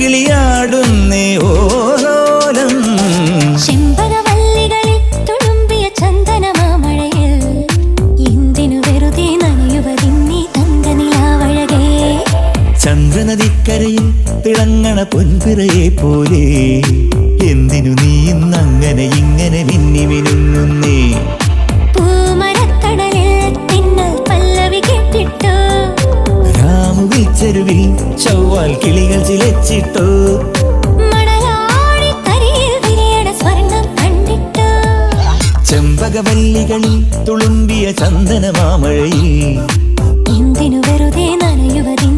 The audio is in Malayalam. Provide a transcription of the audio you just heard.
കിളിയാടുന്നേ ഓരോലം ചെമ്പകവല്ലികളിൽ തുളുമ്പിയ ചന്ദനമാമഴയിൽ എന്തിനു വെറുതെ നനയുവതിന്നീ തങ്കനിലാവഴകേ. ചന്ദ്രനദിക്കരയിൽ തിളങ്ങണ പൊൻപിറയെ പോലെ എന്തിനു നീ ഇന്നങ്ങനെ ഇങ്ങനെ മിന്നി മിനുങ്ങുന്നേ ചെരുവിൽ ചൊവ്വാൽ കിളികൾ ചിലച്ചിട്ടു. ചെമ്പകവല്ലികളിൽ തുളുമ്പിയ ചന്ദന മാമഴയിൽ എന്തിനു വെറുതെ നനയുവതിൻ